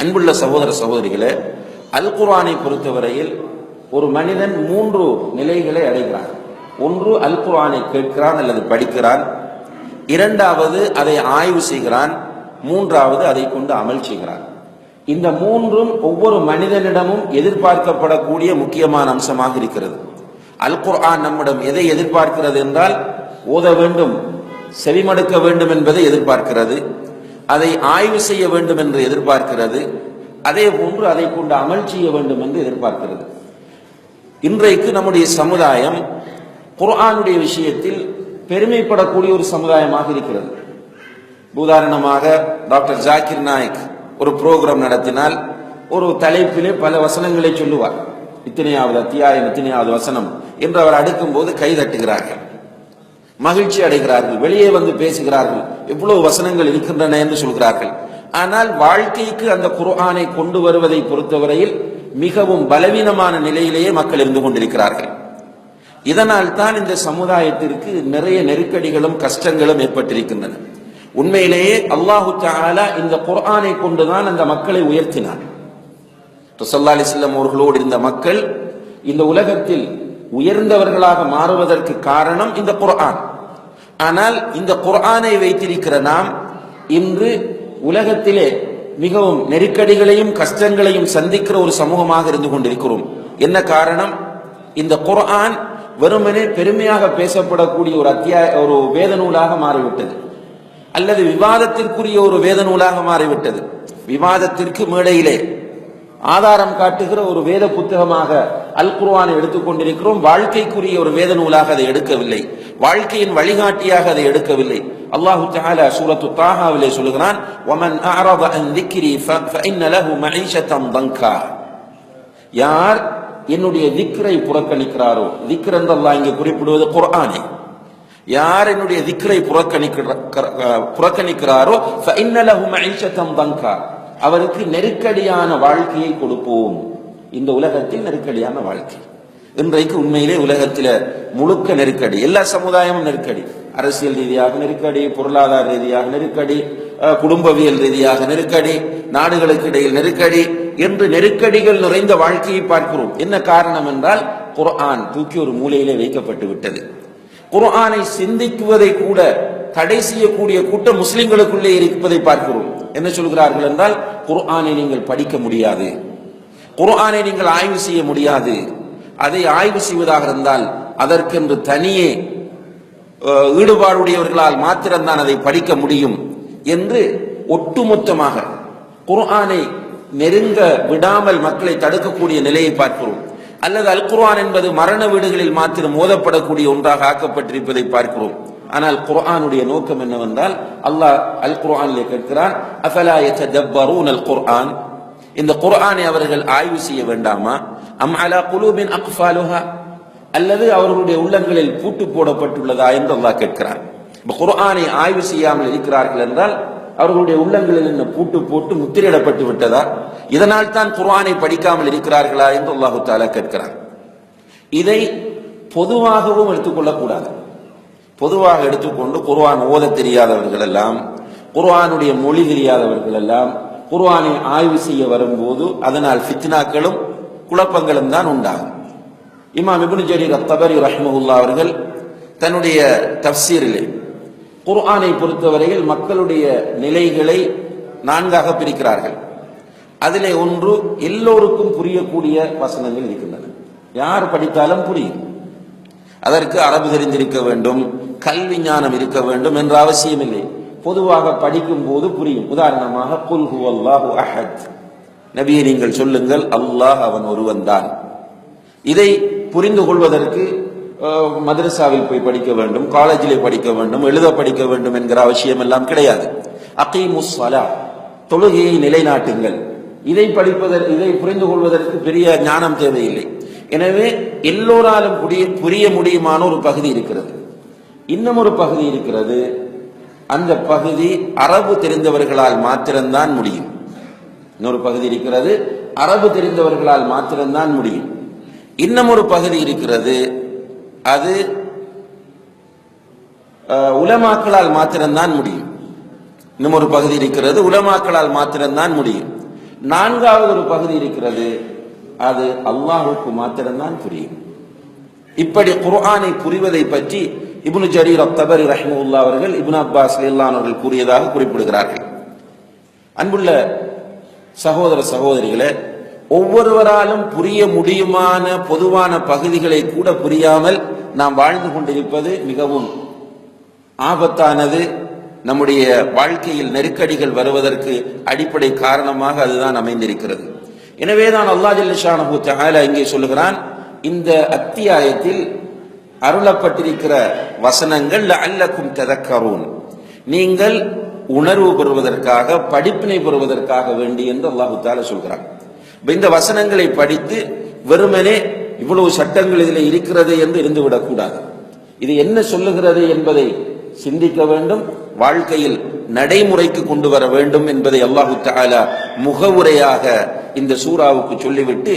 அன்புள்ள சகோதர சகோதரிகளே அல் குரானை பொறுத்தவரையில் ஒரு மனிதன் மூன்று நிலைகளை அடைகிறான். ஒன்று அல் குரானை கேட்கிறான் அல்லது படிக்கிறான். இரண்டாவது அதை ஆய்வு செய்கிறான். மூன்றாவது அதை கொண்டு அமல் செய்கிறான். இந்த மூன்றும் ஒவ்வொரு மனிதனிடமும் எதிர்பார்க்கப்படக்கூடிய முக்கியமான அம்சமாக இருக்கிறது. அல் குர்ஆன் நம்மிடம் எதை எதிர்பார்க்கிறது என்றால் ஓத வேண்டும் செவிமடுக்க வேண்டும் என்பதை எதிர்பார்க்கிறது. அதை ஆய்வு செய்ய வேண்டும் என்று எதிர்பார்க்கிறது. அதே போன்று அதை கொண்டு அமல் செய்ய வேண்டும் என்று எதிர்பார்க்கிறது. இன்றைக்கு நம்முடைய சமுதாயம் குர்ஆனுடைய விஷயத்தில் பெருமைப்படக்கூடிய ஒரு சமுதாயமாக இருக்கிறது. உதாரணமாக டாக்டர் ஜாக்கிர் நாயக் ஒரு புரோகிராம் நடத்தினால் ஒரு தலைப்பிலே பல வசனங்களை சொல்லுவார். இத்தனையாவது அத்தியாயம் இத்தனையாவது வசனம் என்று அவர் அடுக்கும் போது கை தட்டுகிறார்கள். மகிழ்ச்சி அடைகிறார்கள் வெளியே வந்து பேசுகிறார்கள் எவ்வளவு வசனங்கள் இருக்கின்றன என்று சொல்கிறார்கள். ஆனால் வாழ்க்கைக்கு அந்த குர்ஆனை கொண்டு வருவதை பொறுத்தவரையில் மிகவும் பலவீனமான நிலையிலேயே மக்கள் இருந்து கொண்டிருக்கிறார்கள். இதனால் தான் இந்த சமுதாயத்திற்கு நிறைய நெருக்கடிகளும் கஷ்டங்களும் ஏற்பட்டிருக்கின்றன. உண்மையிலேயே அல்லாஹு தாலா இந்த குர்ஆனை கொண்டுதான் அந்த மக்களை உயர்த்தினார். ரசல்லா அலிஸ்லாம் அவர்களோடு இருந்த மக்கள் இந்த உலகத்தில் உயர்ந்தவர்களாக மாறுவதற்கு காரணம் இந்த குர்ஆன். ஆனால் இந்த குர்ஆனை வைத்திருக்கிற நாம் இன்று உலகத்திலே மிகவும் நெருக்கடிகளையும் கஷ்டங்களையும் சந்திக்கிற ஒரு சமூகமாக இருந்து கொண்டிருக்கிறோம். என்ன காரணம்? இந்த குர்ஆன் வெறுமனே பெருமையாக பேசப்படக்கூடிய ஒரு அத்தியாய ஒரு வேத நூலாக மாறிவிட்டது. அல்லது விவாதத்திற்குரிய ஒரு வேத நூலாக மாறிவிட்டது. விவாதத்திற்கு மேடையிலே ஆதாரம் காட்டுகிற ஒரு வேத புத்தகமாக அல் குர்வானை எடுத்துக்கொண்டிருக்கிறோம். வாழ்க்கைக்குரிய ஒரு வேத நூலாக அதை எடுக்கவில்லை. வாழ்க்கையின் வழிகாட்டியாக அதை எடுக்கவில்லை. அல்லாஹு தஆலா சூரத்து தாஹாவிலே சொல்கிறான் வமன் அஅரத அன் திக்ரி ஃபஇன்ன லஹு மஈஷத்தன் தங்கா. யார் என்னுடைய திக்ரை புறக்கணிக்கிறாரோ திக்ர் என்று இங்கே குறிப்பிடுவது குர்ஆனை. யார் என்னுடைய திக்ரை புறக்கணிக்கிறாரோ ஃபஇன்ன லஹு மஈஷத்தன் தங்கா. அவருக்கு நெருக்கடியான வாழ்க்கையை கொடுப்போம். இந்த உலகத்தில் நெருக்கடியான வாழ்க்கை. இன்றைக்கு உண்மையிலே உலகத்தில் முழுக்க நெருக்கடி எல்லா சமுதாயமும் நெருக்கடி. அரசியல் ரீதியாக நெருக்கடி பொருளாதார ரீதியாக நெருக்கடி குடும்பவியல் ரீதியாக நெருக்கடி நாடுகளுக்கு இடையில் நெருக்கடி என்று நெருக்கடிகள் நிறைந்த வாழ்க்கையை பார்க்கிறோம். என்ன காரணம் என்றால் குர்ஆன் தூக்கி ஒரு மூலையிலே வைக்கப்பட்டு விட்டது. குர்ஆனை சிந்திக்குவதை கூட தடை செய்யக்கூடிய கூட்டம் முஸ்லிம்களுக்குள்ளே இருப்பதை பார்க்கிறோம். என்ன சொல்கிறார்கள் என்றால் குர்ஆனை நீங்கள் படிக்க முடியாது. குர்ஆனை நீங்கள் ஆய்வு செய்ய முடியாது. அதை ஆய்வு செய்வதாக இருந்தால் அதற்கென்று தனியே ஈடுபாடுடையவர்களால் மாத்திரம்தான் அதை படிக்க முடியும் என்று ஒட்டுமொத்தமாக குர்ஆனை நெருங்க விடாமல் மக்களை தடுக்கக்கூடிய நிலையை பார்க்கிறோம். அல்லது அல் குர்ஆன் என்பது மரண வீடுகளில் மாத்திரம் மோதப்படக்கூடிய ஒன்றாக ஆக்கப்பட்டிருப்பதை பார்க்கிறோம். ஆனால் குர்ஆனுடைய நோக்கம் என்னவென்றால் அல்லாஹ் அல் குர்ஆனிலே கேட்கிறான் அஃபலா யததப்பரூன் அல் குர்ஆன் இந்த குரானை அவர்கள் ஆய்வு செய்ய வேண்டாமா? அம் அலா குலூபின் அக்ஃபாலுஹா? அல்லது அவர்களுடைய உள்ளங்களில் பூட்டு போடப்பட்டுள்ளதா என்று அல்லாஹ் கேட்கிறான் இப்ப குர்ஆனை ஆய்வு செய்யாமல் இருக்கிறார்கள் என்றால் அவர்களுடைய உள்ளங்களில் என்ன பூட்டு போட்டு முத்திரையிடப்பட்டு விட்டதா? இதனால் தான் குர்ஆனை படிக்காமல் இருக்கிறார்களா என்று அல்லாஹு தாலா கேட்கிறான் இதை பொதுவாகவும் எடுத்துக்கொள்ளக்கூடாது. பொதுவாக எடுத்துக்கொண்டு குர்வான் ஓத தெரியாதவர்கள் எல்லாம் குர்ஆனுடைய மொழி தெரியாதவர்கள் எல்லாம் குர்ஆனை ஆய்வு செய்ய வரும்போது அதனால் ஃபித்னாக்களும் குழப்பங்களும் தான் உண்டாகும். இமாம் இப்னு ஜரீர் அத்தபரி ரஹ்மகுல்லா அவர்கள் தன்னுடைய தப்சீரிலே குர்ஆனை பொறுத்தவரையில் மக்களுடைய நிலைகளை நான்காக பிரிக்கிறார்கள். அதிலே ஒன்று எல்லோருக்கும் புரியக்கூடிய வசனங்கள் இருக்கின்றன. யார் படித்தாலும் புரியும். அதற்கு அரபு தெரிந்திருக்க வேண்டும் கல்வி ஞானம் இருக்க வேண்டும் என்ற அவசியம் இல்லை பொதுவாக படிக்கும் போது புரியும். உதாரணமாக குல் அல்லாஹு அஹத். நபியை நீங்கள் சொல்லுங்கள் அல்லாஹ் அவன் ஒருவன் தான். இதை புரிந்து கொள்வதற்கு மதரசாவில் போய் படிக்க வேண்டும் காலேஜிலே படிக்க வேண்டும் எழுத படிக்க வேண்டும் என்கிற அவசியம் எல்லாம் கிடையாது அகீமுஸ்வலா தொழுகையை நிலைநாட்டுங்கள். இதை படிப்பதற்கு இதை புரிந்து கொள்வதற்கு பெரிய ஞானம் தேவையில்லை. எனவே எல்லோராலும் புரிய புரிய முடியுமான ஒரு பகுதி இருக்கிறது. இன்னும் ஒரு பகுதி இருக்கிறது அந்த பகுதி அரபு தெரிந்தவர்களால் மாத்திரம்தான் முடியும். இன்னொரு பகுதி இருக்கிறது அரபு தெரிந்தவர்களால் மாத்திரம்தான் முடியும். இன்னும் ஒரு பகுதி இருக்கிறது அது அஹ், உலமாக்களால் மாத்திரம்தான் முடியும். இன்னும் ஒரு பகுதி இருக்கிறது உலமாக்களால் மாத்திரம்தான் முடியும். நான்காவது ஒரு பகுதி இருக்கிறது அது அல்லாஹுக்கு மாத்திரம்தான் புரியும். இப்படி குர்ஆனை புரிவதை பற்றி இப்னு ஜரீர் அத்தபரி ரஹ்மவுல்லா அவர்கள் இபுன் அப்பாஸ் ரலியல்லாஹு அவர்கள் கூறியதாக குறிப்பிடுகிறார்கள். அன்புள்ள சகோதர சகோதரிகளே ஒவ்வொருவராலும் புரிய முடியுமான பொதுவான பகுதிகளை கூட புரியாமல் நாம் வாழ்ந்து கொண்டிருப்பது மிகவும் ஆபத்தானது. நம்முடைய வாழ்க்கையில் நெருக்கடிகள் வருவதற்கு அடிப்படை காரணமாக அதுதான் அமைந்திருக்கிறது. எனவே தான் அல்லா ஜல்லிஷானஹு தஆலா இங்கே சொல்லுகிறான் இந்த அத்தியாயத்தில் அருளப்பட்டிருக்கிற வசனங்கள் அல்லக்கும் ததக்கரூன். நீங்கள் உணர்வு பெறுவதற்காக படிப்பினை பெறுவதற்காக வேண்டி என்று அல்லாஹு தால சொல்கிறான். இந்த வசனங்களை படித்து வெறுமனே இவ்வளவு சட்டங்கள் இதில் இருக்கிறது என்று இருந்துவிடக்கூடாது. இது என்ன சொல்லுகிறது என்பதை சிந்திக்க வேண்டும் வாழ்க்கையில் நடைமுறைக்கு கொண்டு வர வேண்டும் என்பதை அல்லாஹு தாலா முகவுரையாக இந்த சூறாவுக்கு சொல்லிவிட்டு